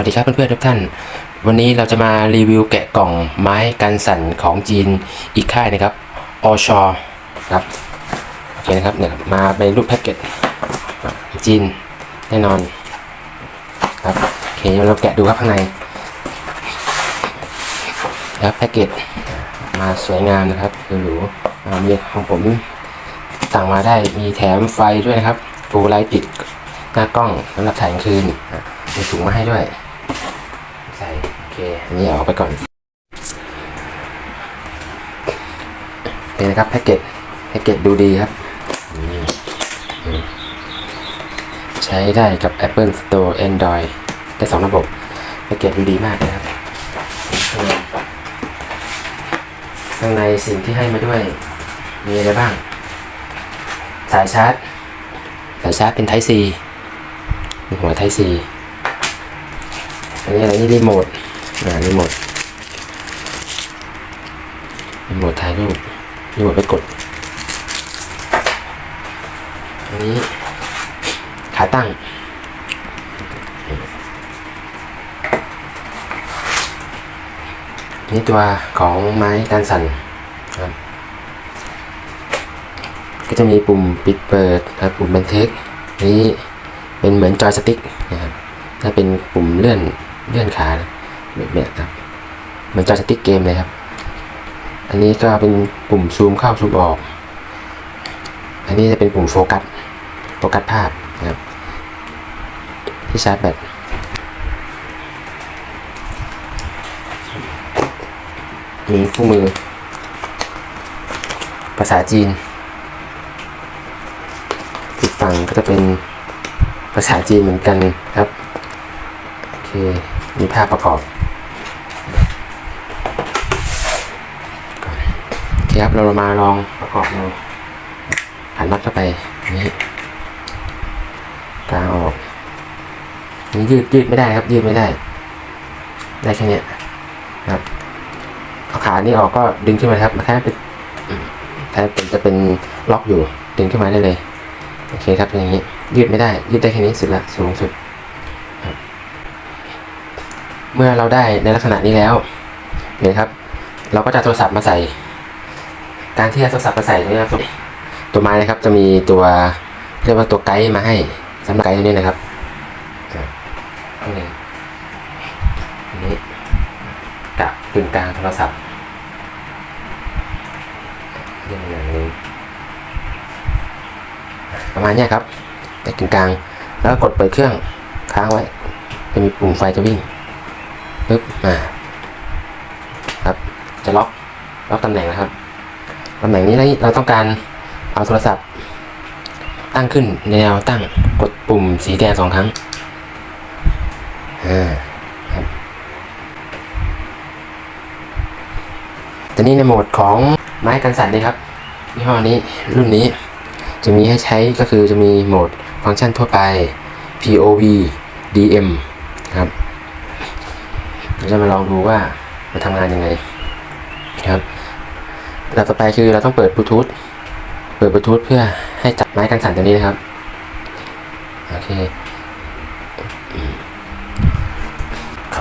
ัสดีครับเพื่อนๆทุกท่าน วันนี้เราจะมารีวิวแกะกล่องไม้กันสั่นของจีนอีกค่ายนะครับอชอครับโอเคนะครับเนี่ยมาในรูปแพ็กเกจจีนแน่นอนครับโอเคเราแกะดูครับข้างในครับแพ็กเกจมาสวยงามนะครับหรูๆมีของผมสั่งมาได้มีแถมไฟด้วยนะครับฟูไลท์ติดหน้ากล้องสำหรับถ่ายกลางคืนมีถุงมาให้ด้วย อันนี้เอาอกไปก่อนเป็นนะครับแพ็กเกจแพ็กเกจดูดีครับ ใช้ได้กับ Apple Store Android ได้สองระบบแพ็กเกจดูดีมากนะครับ ข้างในสิ่งที่ให้มาด้วย มีอะไรบ้าง สายชาร์จ สายชาร์จเป็น Type C มีหัว Type C อันนี้อะไรนี่รีโมท อ่ารีโมทรีโมทถ่ายรูปรีโมทไปกดอันนี้ขาตั้งนี่ตัวของไม้กันสั่นครับก็จะมีปุ่มปิดเปิดและปุ่มบันทึกนี้เป็นเหมือนจอยสติ๊กนะครับถ้าเป็นปุ่มเลื่อนเลื่อนขาแบ เนี้ยครับ เหมือนจอสติ๊กเกมเลยครับ อันนี้ก็เป็นปุ่มซูมเข้าซูมออก อันนี้จะเป็นปุ่มโฟกัส โฟกัสภาพนะครับ ที่ชาร์จแบตมีคู่มือ ภาษาจีนอีกฝั่งก็จะเป็นภาษาจีนเหมือนกันครับ โอเค มีภาพประกอบ ครับเรามาลองประกอบดูหันน็อตเข้าไปนี้กางออกนี่ยืดยืดไม่ได้ครับ ยืดไม่ได้ ได้แค่เนี้ยครับเอาขานี่ออกก็ดึงขึ้นมาครับแค่เป็นแค่เป็นจะเป็นล็อกอยู่ดึงขึ้นมาได้เลยโอเคครับอย่างนี้ยืดไม่ได้ ยืดได้แค่นี้สุดละสูงสุดเมื่อเราได้ในลักษณะนี้แล้วเห็นครับ เราก็จะโทรศัพท์มาใส่ การที่จะโทรศัพท์มาใส่เนี่ครับตัวไม้นะครับจะมีตัวเรียกว่าตัวไกด์มาให้สำหรับไกด์ตัวนี้นะครับอ่าข้างในอันนี้กับกึ่งกลางโทรศัพท์เรื่องอย่างนึงประมาณนี้ครับแต่กึ่งกลางแล้วกดเปิดเครื่องค้างไว้ จะมีปุ่มไฟจะวิ่งปึ๊บมาครับจะล็อกล็อกตำแหน่งนะครับ ตำแหน่งนี้เราต้องการเอาโทรศัพท์ ตั้งขึ้นในแนวตั้งกดปุ่มสีแดงสองครั้งอ่าครับแต่นี่ในโหมดของไม้กันสั่นนี่ครับยี่ห้อนี้รุ่นนี้จะมีให้ใช้ก็คือจะมีโหมดฟังก์ชันทั่วไป POV DM ครับเราจะมาลองดูว่ามันทำงานยังไงครับ เราต่อไปคือเราต้องเปิดบลูทูธเปิดบลูทูธเพื่อให้จับไม้กันสั่นตัวนี้นะครับโอเค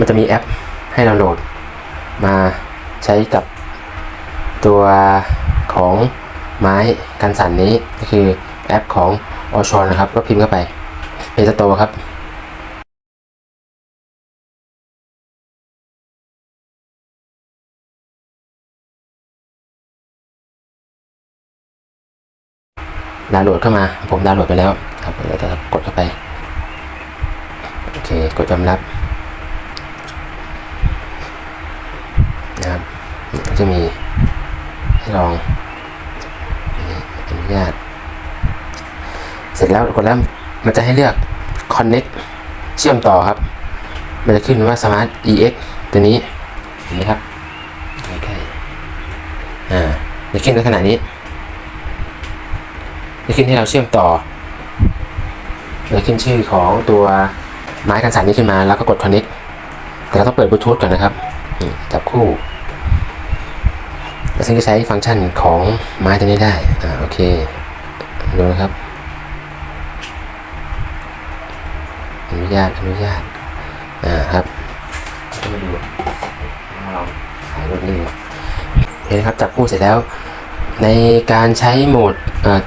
มันจะมีแอปให้เราโหลด มาใช้กับตัวของไม้กันสั่นนี้ก็คือแอปของอชอนนะครับ ก็พิมพ์เข้าไปเพจโตครับ ดาวน์โหลดเข้ามา ผมดาวน์โหลดไปแล้วครับเราจะกดเข้าไป โอเค กดยอมรับนะครับก็จะมีให้ลองอนุญาต เสร็จแล้วกดแล้วมันจะให้เลือก connect เชื่อมต่อครับ มันจะขึ้นว่า smart ex ตัวนี้เห็นไหมครับใกล้ๆอ่าจะขึ้นในขณะนี้ จะขึ้นให้เราเชื่อมต่อจะขึ้นชื่อของตัวไม้กันสั่นนี้ขึ้นมาแล้วก็กด connect แต่เราต้องเปิดบลูทูธก่อนนะครับจับคู่ซึ่งจะใช้ฟังก์ชันของไม้ตัวนี้ได้ อ่า โอเค ดูนะครับ อนุญาต อนุญาต อ่า ครับมาดูลองถ่ายรูปนี่ดูโอเคนครับ จับคู่เสร็จแล้ว ในการใช้โหมด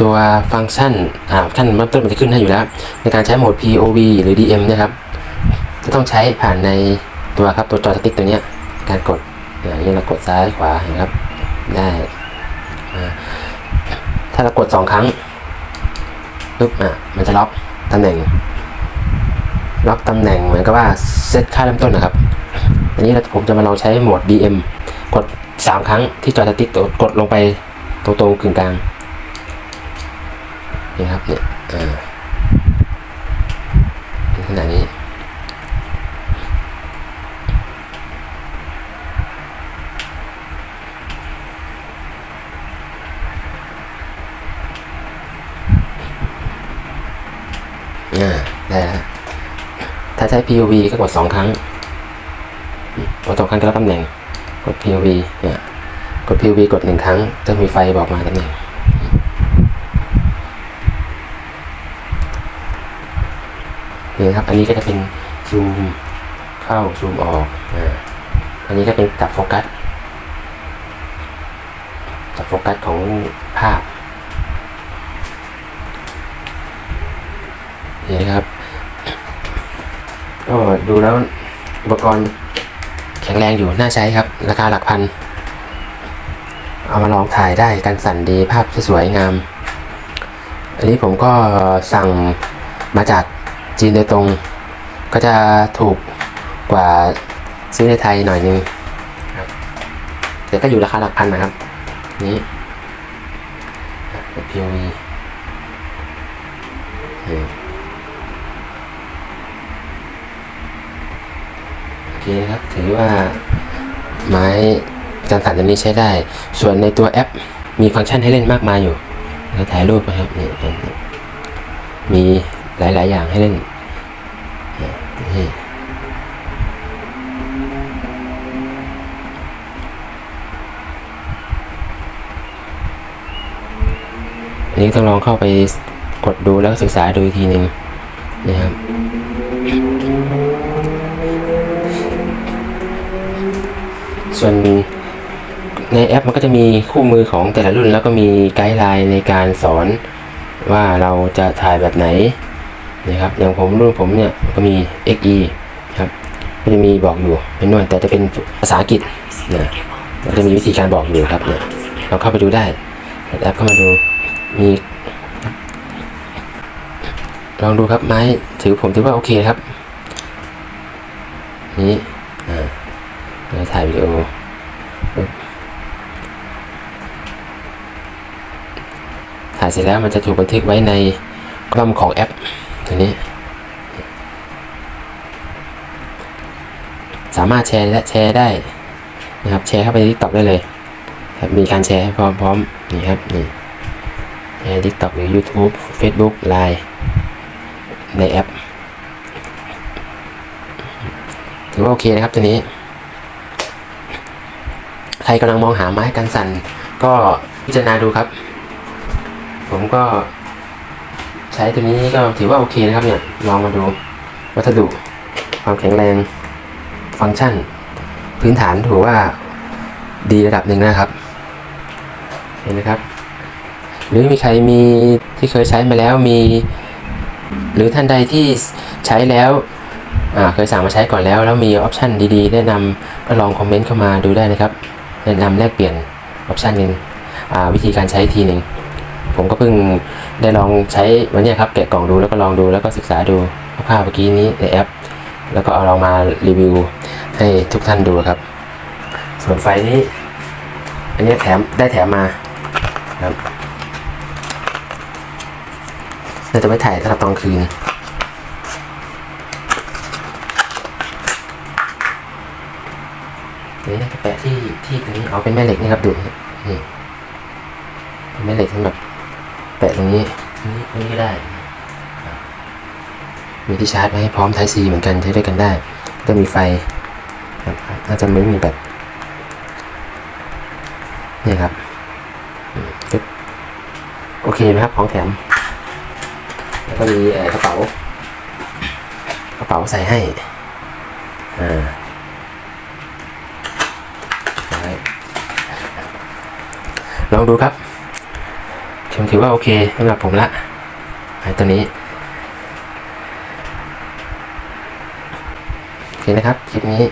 ตัวฟังก์ชันท่านเริ่มต้นมันจะขึ้นให้อยู่แล้ว ในการใช้โหมด POV หรือ DM นะครับจะต้องใช้ผ่านในตัวครับตัวจอสติ๊กตัวนี้การกดอย่างนี้เรากดซ้ายขวาเห็นครับได้ถ้าเรากดสองครั้งปุ๊บอะมันจะล็อกตำแหน่ง ล็อกตำแหน่งเหมือนกับว่าเซตค่าเริ่มต้นนะครับอันนี้เราผมจะมาลองใช้โหมด DM กดสามครั้งที่จอสติ๊กตัวกดลงไป ตรงๆกึ่งกลางนี่ครับเนี่ยอ่าขนาดนี้อ่ได้แล้วถ้าใช้ POV ก็กดสองครั้งกดสองครั้งก็รับตำแหน่ง กด POV เนี่ย กด POV กดหนึ่งครั้ง จะมีไฟบอกมาตำแหน่งนี่ครับ อันนี้ก็จะเป็นซูมเข้าซูมออกอ่าอันนี้ก็เป็นจับโฟกัส จับโฟกัสของภาพ นี่นะครับ ก็ดูแล้วอุปกรณ์แข็งแรงอยู่ น่าใช้ครับ ราคาหลักพัน เอามาลองถ่ายได้กันสั่นดีภาพสวยงาม อันนี้ผมก็สั่งมาจากจีนโดยตรง ก็จะถูกกว่าซื้อในไทยหน่อยนึงครับแต่ก็อยู่ราคาหลักพันนะครับ นี้ POV โอเคครับ ถือว่าไม้ จานสั่นตัวนี้ใช้ได้ ส่วนในตัวแอปมีฟังก์ชันให้เล่นมากมายอยู่แล้วถ่ายรูปนะครับนี่มีหลาย ๆ อย่างให้เล่นนี่อันนี้ต้องลองเข้าไปกดดูแล้วศึกษาดูอีกทีหนึ่งนะครับส่วน ในแอปมันก็จะมีคู่มือของแต่ละรุ่น แล้วก็มีไกด์ไลน์ในการสอนว่าเราจะถ่ายแบบไหนนะครับอย่างผมรุ่นผมเนี่ยก็มี XE ครับก็จะมีบอกอยู่เป็นนวลแต่จะเป็นภาษาอังกฤษนะก็จะมีวิธีการบอกอยู่ครับเนี่ยเราเข้าไปดูได้แอปเข้ามาดูมีลองดูครับไม้ถือผมถือว่าโอเคครับ นี้อ่าเราถ่ายวิดีโอปึ๊บถ่ายเสร็จแล้วมันจะถูกบันทึกไว้ในกล้องของแอปตัวนี้ สามารถแชร์และแชร์ได้นะครับแชร์เข้าไปใน TikTok ได้เลยครับมีการแชร์ให้พร้อมๆนี่ครับนี่แชร์ TikTok หรือ YouTube Facebook Line ในแอปถือว่าโอเคนะครับตัวนี้ ใครกำลังมองหาไม้กันสั่นก็พิจารณาดูครับ ผมก็ใช้ตัวนี้ก็ถือว่าโอเคนะครับเนี่ย ลองมาดูวัสดุ ความแข็งแรง ฟังก์ชัน พื้นฐานถือว่าดีระดับหนึ่งนะครับ เห็นไหมครับ หรือมีใครมีที่เคยใช้มาแล้วมี หรือท่านใดที่ใช้แล้วเคยสั่งมาใช้ก่อนแล้ว แล้วมีออปชันดีๆ แนะนำก็ลองคอมเมนต์เข้ามาดูได้นะครับ แนะนำแลกเปลี่ยนออปชันหนึ่งวิธีการใช้ทีหนึ่ง ผมก็เพิ่งได้ลองใช้วันเนี้ยครับแกะกล่องดูแล้วก็ลองดูแล้วก็ศึกษาดูคร่าวๆเมื่อกี้นี้ในแอป แล้วก็เอาลองมารีวิวให้ทุกท่านดูครับ ส่วนไฟนี้ อันนี้แถมได้แถมมาครับเราจะไว้ถ่ายสำหรับตอนคืนนี่แปะที่ที่ตรงนี้เอาเป็นแม่เหล็กนี่ครับดูนี่เป็นแม่เหล็กสำหรับ แปะตรงนี้ตรงนี้ก็ได้ มีที่ชาร์จไว้พร้อม Type C เหมือนกันใช้ด้วยกันได้ ก็มีไฟน่าจจะไม่มีแบบนี่ครับโอเคไหมครับ ของแถม แล้วก็มีกระเป๋ากระเป๋าใส่ให้อ่าลองดูครับ ถือว่าโอเคสำหรับผมละไอตัวนี้โอเคนะครับคลิปนี้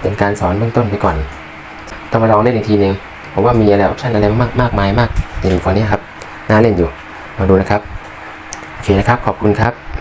เป็นการสอนเบื้องต้นไปก่อน ต้องมาลองเล่นอีกทีหนึ่งผมว่ามีอะไรออปชันอะไรมากมากมายมากอย่างฝั่งนี้ครับน่าเล่นอยู่มาดูนะครับโอเคนะครับขอบคุณครับ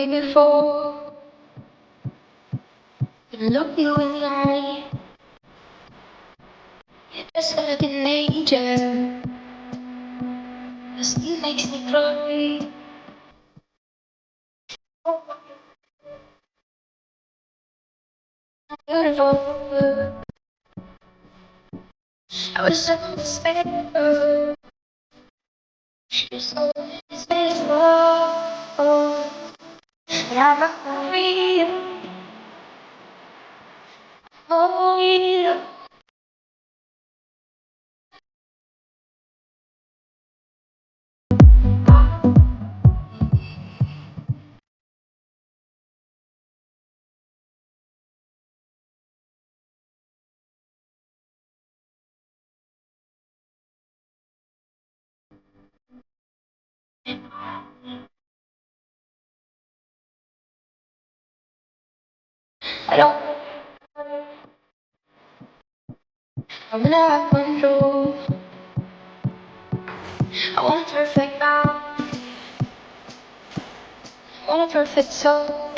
way before. Look you in the eye. You're just an angel. Your still makes me cry. Beautiful. I was so despair. She's so beautiful. You're not for real. For real. I don't. I'm not control. I want a perfect now. I want a perfect soul.